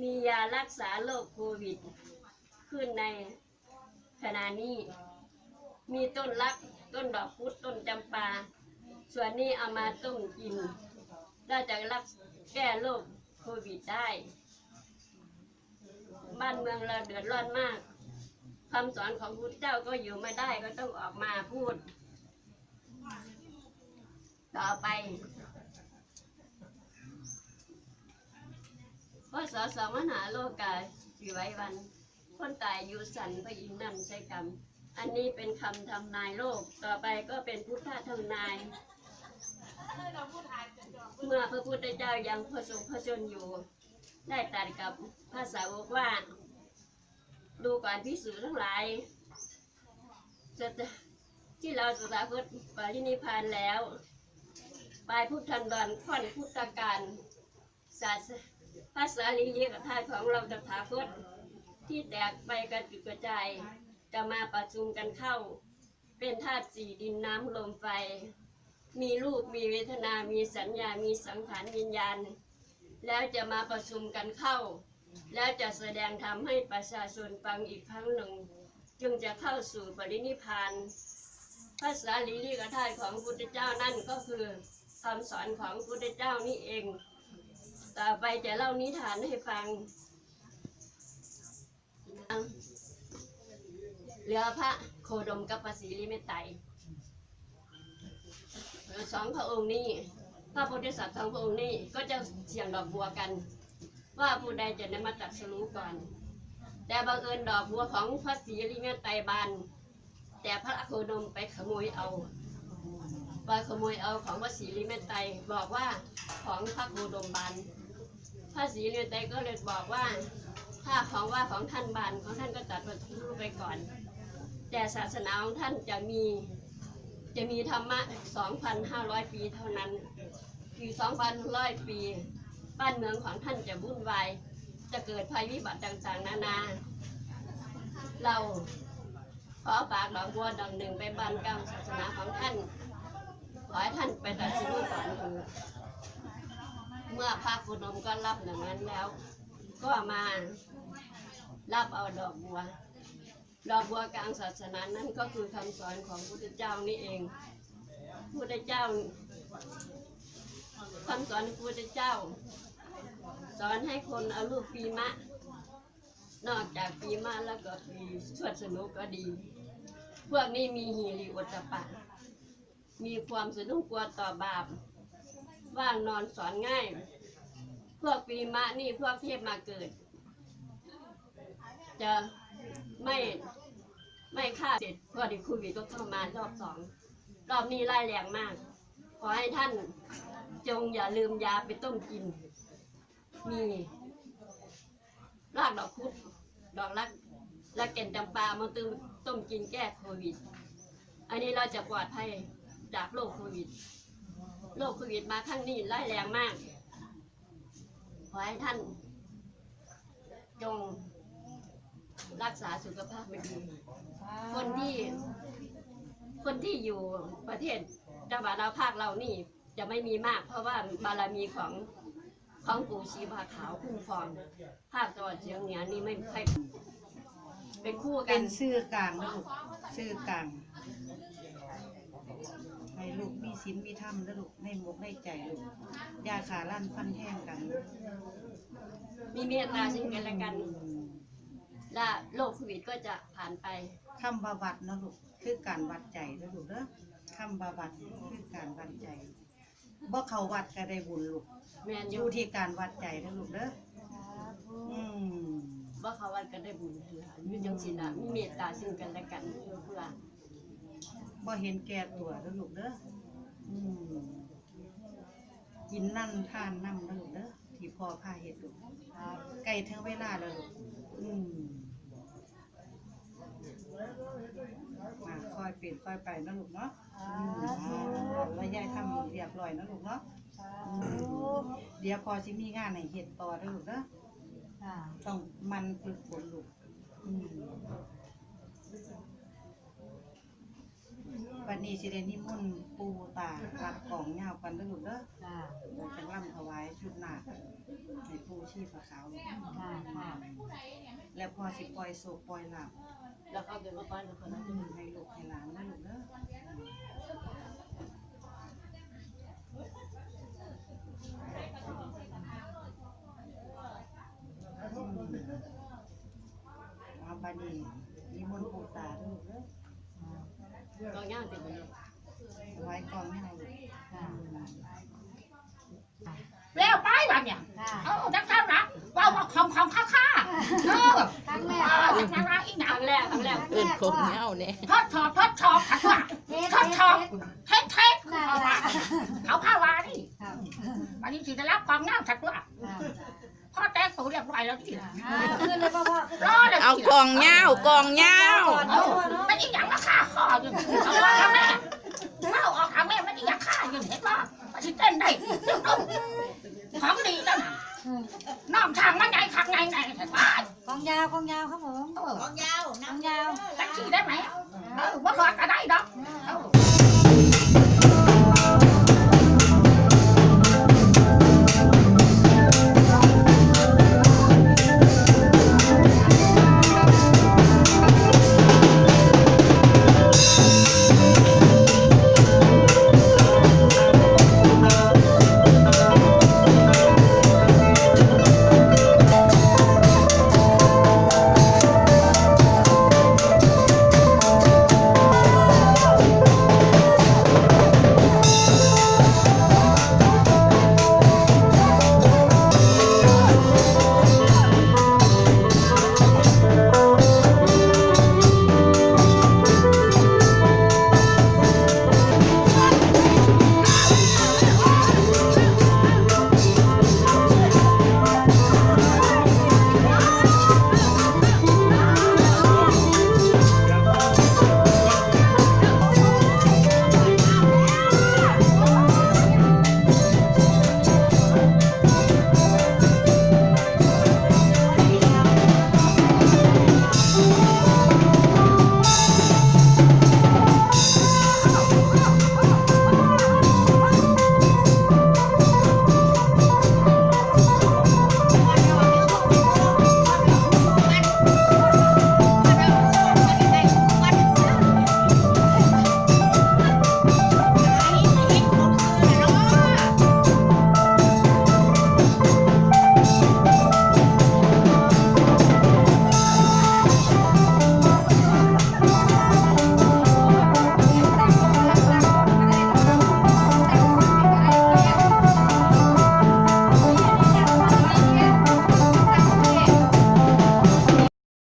มียารักษาโรคโควิด ขึ้นในขณะนี้ มีต้นรัก ต้นดอกพุธต้นจำปา ส่วนนี้เอามาต้มกินน่าจะรักแก้โรคโควิดได้ บ้านเมืองเราเดือดร้อนมากคำสอนของพุทธเจ้าก็อยู่ไม่ได้ก็ต้องออกมาพูด ต่อไป พศสองมหาโลกาสิไว้วัน คนตายอยู่สันพระอินทร์นั่นใช่กรรม อันนี้เป็นคำทำนายโลก ต่อไปก็เป็นพุทธทำนาย เมื่อพระพุทธเจ้ายังพระสงฆ์พระชนอยู่ ได้ตรัสกับพระสาวกว่า ดูก่อนพิสูจน์ทั้งหลายจะที่เราสถาคตปรินิพพานแล้วปลายพุทธันดรค่อนพุทธการศาส ภาษาลิเลียกับธาตุของเราตถาคตที่แตกไปกระจุกกระจายก็มาประชุมกันเข้า เป็นธาตุสี่ดินน้ำลมไฟ มีรูปมีเวทนา มีสัญญา มีสังขารวิญญาณ แล้วจะมาประชุมกันเข้า แล้วจะแสดงธรรมให้ประชาชนฟังอีกครั้งหนึ่ง จึงจะเข้าสู่ปรินิพพานภาษาลิลิกธาตุของพุทธเจ้านั่นก็คือคำสอนของพุทธเจ้านี่เอง ต่อไปจะเล่านิทานให้ฟังเหลือพระโคดมกับพระศรีริเมตไตรสองพระองค์นี้ พระโพธิสัตว์สองพระองค์นี้ก็จะเสี่ยงดอกบัวกัน ว่าผู้ใดจะได้มาตัดสรู้ก่อน แต่บังเอิญดอกบัวของพระศรีริเมตไตรบานแต่พระโคดมไปขโมยเอาไปขโมยเอาของพระศรีริเมตไตรบอกว่าของพระโคดมบาน พระศรีริเมตไตรก็เลยบอกว่า ถ้าของว่าของท่านบานของท่านก็ตัดมารู้ไปก่อน แต่ศาสนาของท่านจะมีจะมีธรรมะ 2,500 ปีเท่านั้น คือ2,100 ปี บ้านเมืองของท่านจะวุ่นวาย จะเกิดภัยวิบัติต่างๆ นานา เราขอฝากดอกบัวดอกหนึ่งไปบันกรรมศาสนาของท่าน ขอให้ท่านไปตัดสินก่อนเถิด เมื่อพระคุณนมก็รับอย่างนั้นแล้ว ก็มารับเอาดอกบัว ดอกบัวกลางศาสนานั้นก็คือคำสอนของพระพุทธเจ้านี่เองพระพุทธเจ้าคำสอนพระพุทธเจ้า สอนให้คนเอารูปปีมะ นอกจากปีมะแล้วก็ปีชวดสนุกก็ดี พวกนี้มีหีริโอตตปะ มีความสะดุ้งกลัวต่อบาป ว่างนอนสอนง่าย พวกปีมะนี่พวกเทพมาเกิด จะไม่ไม่ฆ่าเสร็จพอดีโควิดก็เข้ามารอบสองรอบนี้ไล่แรงมาก ขอให้ท่านจงอย่าลืมยาไปต้มกิน มีรากดอกพุธดอกรักและแก่นจำปามาต้มต้มกินแก้โควิด อันนี้เราจะปลอดภัยจากโรคโควิด โรคโควิดมาครั้งนี้ไล่แรงมาก ขอให้ท่าน จงรักษาสุขภาพไม่ดี คนที่ คนที่อยู่ประเทศจังหวัดเราภาคเรานี่ จะไม่มีมาก เพราะว่าบารมีของของปู่ชีพาขาวคุ้มครองภาคตะวันเฉียงเหนือนี่ไม่ค่อยเป็นคู่กัเป็นนชื่อกลางลูกชื่อกลาง ศีลมีธรรมนะลูกในหมกในใจลูกอยาขาลั่นฟันแห้งกันมีเมตตาซึ่งกันและกัน และโรคโควิดก็จะผ่านไปคำบาวัดนะลูกคือการวัดใจนะลูกเด้อคำบาวัดคือการวัดใจบ่เขาวัดก็ได้บุญลูกแมนออยู่ยู่ที่การวัดใจนะลูกเด้ออืมว่าเขาวันก็ได้บุญเถอะอยู่จังสินะมีเมตตาซึ่งกันและกันเพื่อบ่เห็นแก่ตัวนะลูกเด้ออืม กินนั่นทานนั่นนะลูกเด้อที่พ่อพาเฮ็ดลูกใกล้ถึงเวลาแล้วลูกอืมมาค่อยเปลี่ยนค่อยไปนะลูกเนาะอืมแล้วยายทำเรียบร้อยนะลูกเนาะอืมเดี๋ยวพอสิมีงานให้เฮ็ดต่อนะลูกเด้อต้องมันฝึกฝนลูกอืม วันนี้สิได้นิมนต์ปูตารับของเงากันเด้อลูกเด้อเราจะร่ำถวายชุดหนาคให้ปูชีชีพขาวลูกค่ะค่ะแล้วพอสิปล่อยโศกปล่อยหลับแล้วเขาเป็นว่าป้าแล้วคนนั้นอืมให้ลูกให้หลานนะลูกเด้อเอาบานีนิมนต์ปู่ตาเด้อลูกเด้อ ก็ย่างเป็นคนไว้กองให้เราลูกค่ะแล้วไปแบบเนี่ยค่ะเออจังท่านนะว่าว่าของของข้าข้าเออครั้งแรเอกอจังมาอีหคนังรั้งแรกครั้งแรกครั้งเอิ้นแรกคงเหงาเนี่ยทดสอบทดสอบขัดว่าเฮ็ดทดเฮ็ดสอบเฮ็ดเทคเทคนั่นเอาแหว่าละเขาผ้าวานี่ครับอันนี้สิได้รับความงามขัดว่าค่ะพ่อแต่งตัวเรียบร้อยแล้วที่อ่าขึ้นเลยพ่อพ่อรอเลยเอากองเหงากองเหงาก่อนเนาะพ่อเนาะไม่อีหยังรา คาออยู่เอาว่าทำแม่เล่าออกทางแม่ไม่อีหยังค่าอยู่เห็นป่ะมันสิเต้นได้ของดีแล้วนะน้องทางมันใหญ่ขักไงไงเห็นป่ะกองยาวกองยาวครับผมเออกองยาวแท็กซี่ได้ไหมเออบ่ถอกก็ได้ดอกเออ